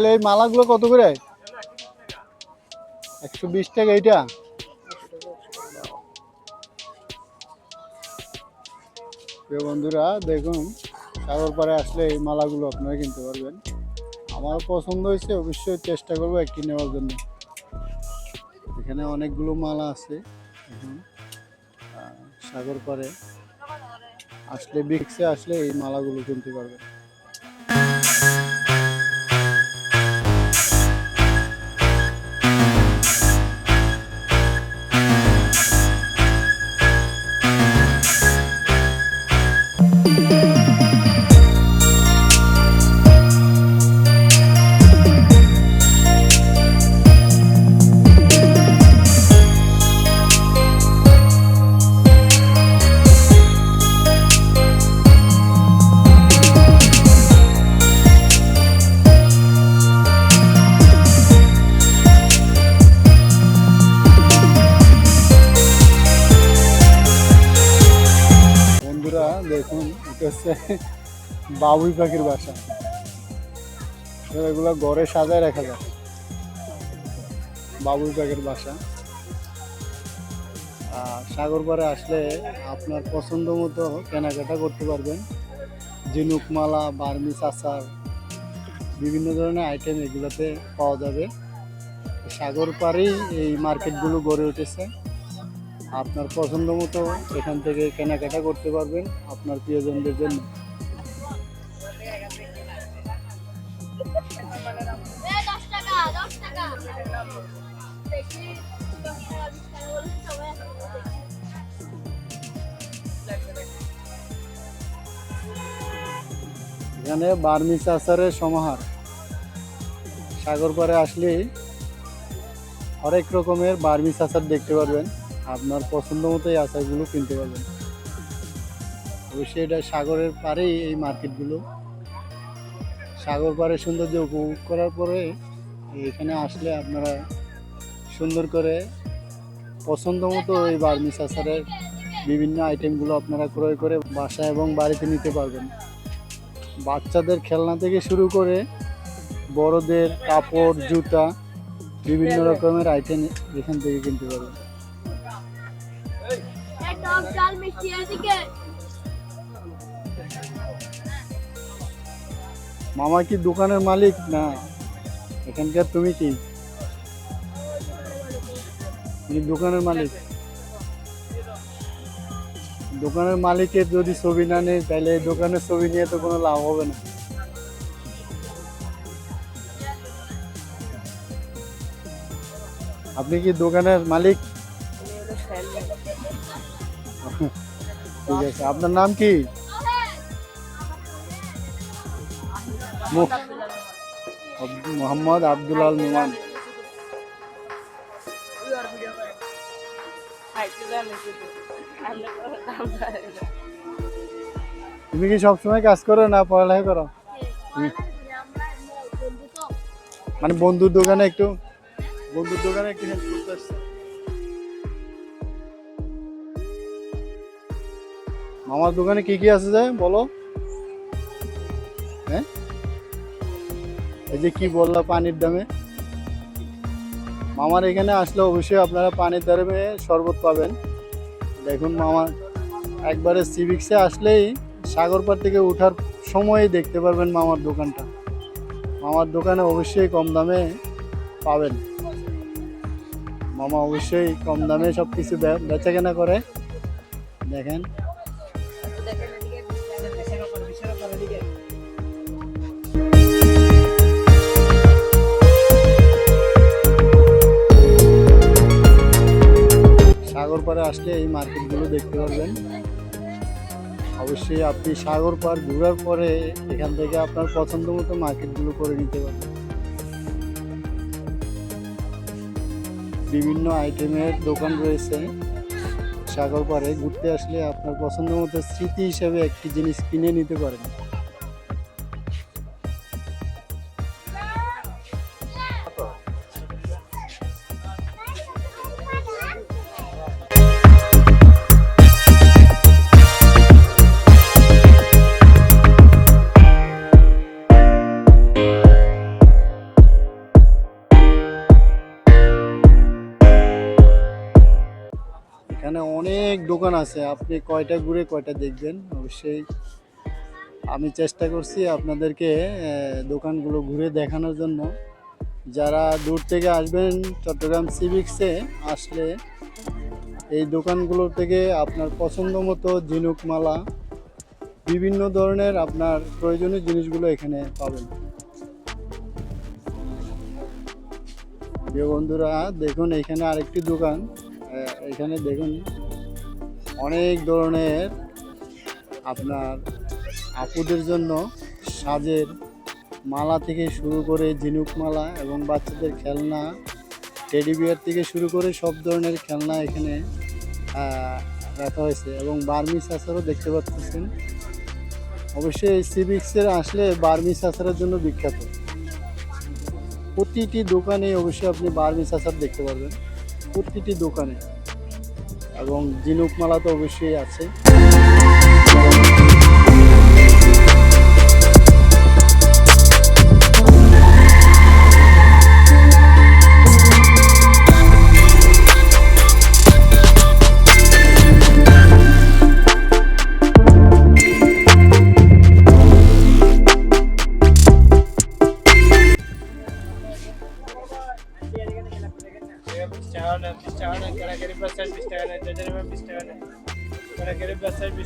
Uncle এই মালাগুলো কত করে? একশো বিশ টাকা এইটা। বন্ধুরা, দেখুন, সাগর পাড়ে আসলে এই মালাগুলো আপনারা কিনতে পারবেন। আমার পছন্দ হয়েছে, অবশ্যই চেষ্টা করব একটি নেওয়ার জন্য। এখানে অনেকগুলো মালা আছে সাগর পাড়ে আসলে বিক্সে আসলে এই মালাগুলো কিনতে পারবেন। দেখুন, এটা হচ্ছে বাবুই পাখির বাসা। এগুলো ঘরে সাজায় রাখা যায়। বাবুই পাখির বাসা। আর সাগর পাড়ে আসলে আপনার পছন্দ মতো কেনাকাটা করতে পারবেন। ঝিনুক মালা বার্মিস আচার বিভিন্ন ধরনের আইটেম এগুলোতে পাওয়া যাবে। সাগর পাড়েই এই মার্কেটগুলো গড়ে উঠেছে। আপনার পছন্দ মতো এখান থেকে কেনাকাটা করতে পারবেন আপনার প্রিয়জনদের জন্য। এখানে বার্মিস আচারের সমাহার সাগর পাড়ে আসলেই হরেক রকমের বার্মিস আচার দেখতে পারবেন আপনার পছন্দ মতো এই আচারগুলো কিনতে পারবেন। অবশ্যই এটা সাগরের পাড়েই এই মার্কেটগুলো। সাগর পাড়ে সৌন্দর্য উপভোগ করার পরে এখানে আসলে আপনারা সুন্দর করে পছন্দ মতো এই বার্মিস আচারের বিভিন্ন আইটেমগুলো আপনারা ক্রয় করে বাসা এবং বাড়িতে নিতে পারবেন। বাচ্চাদের খেলনা থেকে শুরু করে বড়দের কাপড়, জুতা, বিভিন্ন রকমের আইটেম এখান থেকে কিনতে পারবেন। টক ডাল মিষ্টি মামা কি দোকানের মালিক, না। এখানকার তুমি কি? দোকানের মালিক। দোকানের মালিকের যদি ছবি না নেই, তাহলে দোকানের ছবি নিয়ে তো কোনো লাভ হবে না। আপনি কি দোকানের মালিক? ঠিক আছে। আপনার নাম কি? মোহাম্মদ আব্দুল আল নোমান। তুমি কি সবসময় কাজ করো না পড়ালেখা করো? মানে বন্ধুর দোকানে একটু বন্ধুর দোকানে একটু হেল্প করতে আসছি। মামার দোকানে কি কি আছে যায় বলো? হ্যাঁ? এই যে কি বললা পানির দামে? মামার এখানে আসলে অবশ্যই আপনারা পানির দামে শরবত পাবেন। দেখুন মামা, একবারে সিভিক্সে আসলেই সাগরপাড় থেকে ওঠার সময়ই দেখতে পারবেন মামার দোকানটা। মামার দোকানে অবশ্যই কম দামে পাবেন। মামা অবশ্যই কম দামে সব কিছু বেচা কেনা করে। দেখেন। সাগর পাড়ে আসলে এই মার্কেটগুলো দেখতে পারবেন। অবশ্যই আপনি সাগর পার ঘোরার পরে এখান থেকে আপনার পছন্দ মতো মার্কেটগুলো করে নিতে পারবেন। বিভিন্ন আইটেমের দোকান রয়েছে। সাগর পাড়ে ঘুরতে আসলে আপনার পছন্দ মতো স্মৃতি হিসেবে একটি জিনিস কিনে নিতে পারেন। অনেক দোকান আছে। আপনি কয়টা ঘুরে কয়টা দেখবেন? অবশ্যই আমি চেষ্টা করছি আপনাদেরকে দোকানগুলো ঘুরে দেখানোর জন্য। যারা দূর থেকে আসবেন চট্টগ্রাম সিভিক্সে আসলে এই দোকানগুলো থেকে আপনার পছন্দ মতো ঝিনুকমালা বিভিন্ন ধরনের আপনার প্রয়োজনীয় জিনিসগুলো এখানে পাবেন। বন্ধুরা, দেখুন এখানে আরেকটি দোকান। এখানে দেখুন, অনেক ধরনের আপনার আপুদের জন্য সাজের মালা থেকে শুরু করে ঝিনুক মালা এবং বাচ্চাদের খেলনা টেডি বিয়ার থেকে শুরু করে সব ধরনের খেলনা এখানে রাখা হয়েছে এবং বার্মিস আচারও দেখতে পাচ্ছেন। অবশ্যই সিভিক্সের আসলে বার্মিস আচারের জন্য বিখ্যাত। প্রতিটি দোকানে অবশ্যই আপনি বার্মিস আচার দেখতে পারবেন। প্রতিটি দোকানে। এবং ঝিনুক মালা তো অবশ্যই আছে।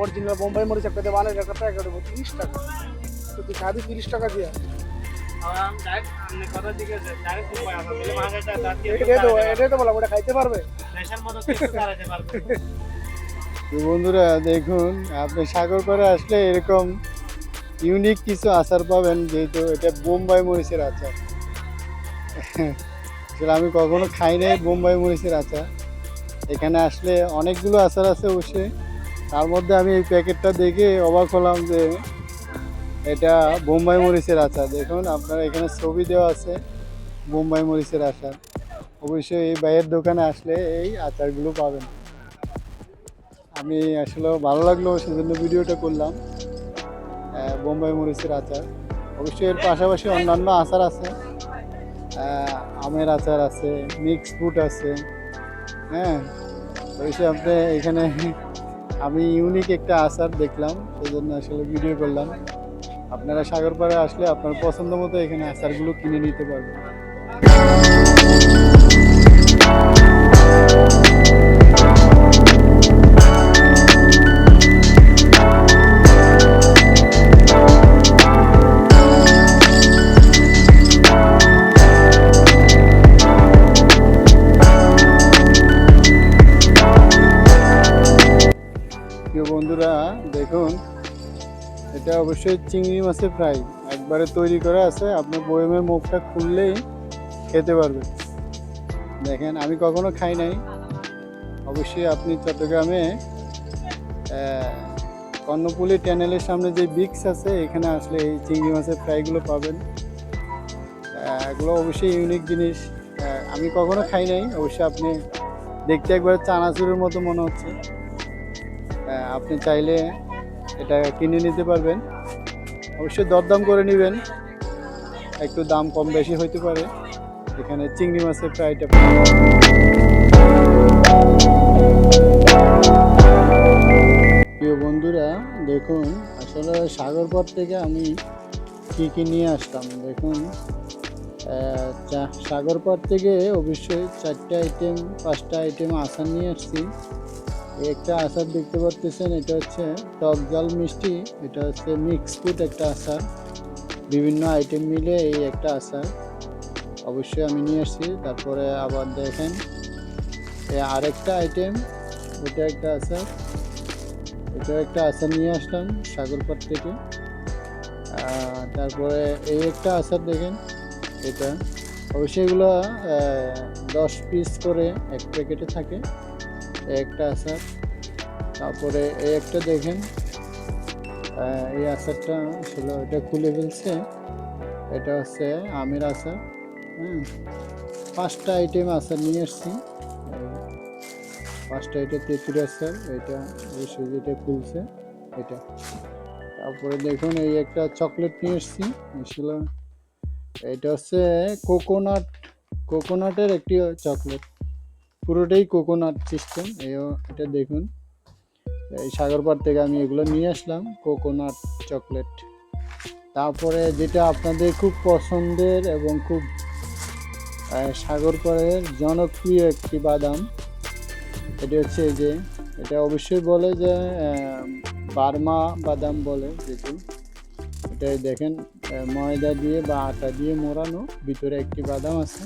অরিজিনাল বোম্বাই মরিচ একটা দিয়ে বানাই একটা প্যাকেট দেবো তিরিশ টাকা। তো তুই খাবি তিরিশ টাকা দিয়ে? বন্ধুরা, দেখুন, আপনি সাগর করে আসলে এরকম ইউনিক কিছু আচার পাবেন, যেহেতু এটা বোম্বাই মরিচের আচার। আসলে আমি কখনো খাই নাই বোম্বাই মরিচের আচার। এখানে আসলে অনেকগুলো আচার আছে অবশ্যই। তার মধ্যে আমি এই প্যাকেটটা দেখে অবাক হলাম যে এটা বোম্বাই মরিচের আচার। দেখুন, আপনার এখানে ছবি দেওয়া আছে বোম্বাই মরিচের আচার। অবশ্যই এই বাইয়ের দোকানে আসলে এই আচারগুলো পাবেন। আমি আসলে ভালো লাগল, সেজন্য ভিডিওটা করলাম বোম্বাই মরিচের আচার। অবশ্যই এর পাশাপাশি অন্যান্য আচার আছে আমের আচার আছে মিক্স ফ্রুট আছে হ্যাঁ। অবশ্যই আপনি এখানে আমি ইউনিক একটা আচার দেখলাম সেই জন্য আসলে ভিডিও করলাম। আপনারা সাগরপাড়ে আসলে আপনার পছন্দ মতো এখানে আচারগুলো কিনে নিতে পারবেন। বন্ধুরা, দেখুন, এটা অবশ্যই চিংড়ি মাছের ফ্রাই। একবারে তৈরি করা আছে আপনার বয়মের মুখটা খুললেই খেতে পারবেন। দেখেন, আমি কখনো খাই নাই। অবশ্যই আপনি চট্টগ্রামে কর্ণপুলি ট্যানেলের সামনে যে বিক্স আছে, এখানে আসলে এই চিংড়ি মাছের ফ্রাইগুলো পাবেন। এগুলো অবশ্যই ইউনিক জিনিস। আমি কখনো খাই নাই, অবশ্যই আপনি দেখতে একবার চানাচুরের মতো মনে হচ্ছে। আপনি চাইলে এটা কিনে নিতে পারবেন। অবশ্যই দরদাম করে নেবেন। একটু দাম কম বেশি হইতে পারে। এখানে চিংড়ি মাছের ফ্রাইটা প্রিয় বন্ধুরা, দেখুন, আসলে সাগরপথ থেকে আমি কী কী নিয়ে আসলাম, দেখুন। সাগরপথ থেকে অবশ্যই চারটে আইটেম পাঁচটা আইটেম আচার নিয়ে আসছি। একটা আচার দেখতে পাচ্ছেন এটা হচ্ছে টক জাল মিষ্টি, এটা হচ্ছে মিক্স ফুড একটা আচার। বিভিন্ন আইটেম মিলে এই একটা আচার। অবশ্যই আমি নিয়ে আসছি, তারপরে আবার দেখেন। আরেকটা আইটেম এটা একটা আচার। এটা একটা আচার নিয়ে আসলাম সাগরপাট থেকে। তারপরে এই একটা আচার দেখেন, এটা। অবশ্যই এগুলো দশ পিস করে এক প্যাকেটে থাকে। একটা আচার তারপরে এই একটা দেখেন। এই আচারটা আসলে এটা খুলে ফেলছে। এটা হচ্ছে আমের আচার হ্যাঁ পাঁচটা আইটেম আচার নিয়ে এসছি। পাঁচটা এটা তেঁতুল আচার এটা যেটা খুলছে, এটা। তারপরে দেখুন, এই একটা চকলেট নিয়ে এসছি। এটা হচ্ছে কোকোনাট কোকোনাটের একটি চকলেট পুরোটাই কোকোনাট সিস্টেম এটা দেখুন, এই সাগরপাড় থেকে আমি এগুলো নিয়ে আসলাম কোকোনাট চকলেট তারপরে যেটা আপনাদের খুব পছন্দের এবং খুব সাগরপাড়ের জনপ্রিয় একটি বাদাম এটা হচ্ছে এই যে, এটা অবশ্যই বলে যে বার্মা বাদাম বলে যেটি। এটাই দেখেন ময়দা দিয়ে বা আটা দিয়ে মোড়ানো, ভিতরে একটি বাদাম আছে।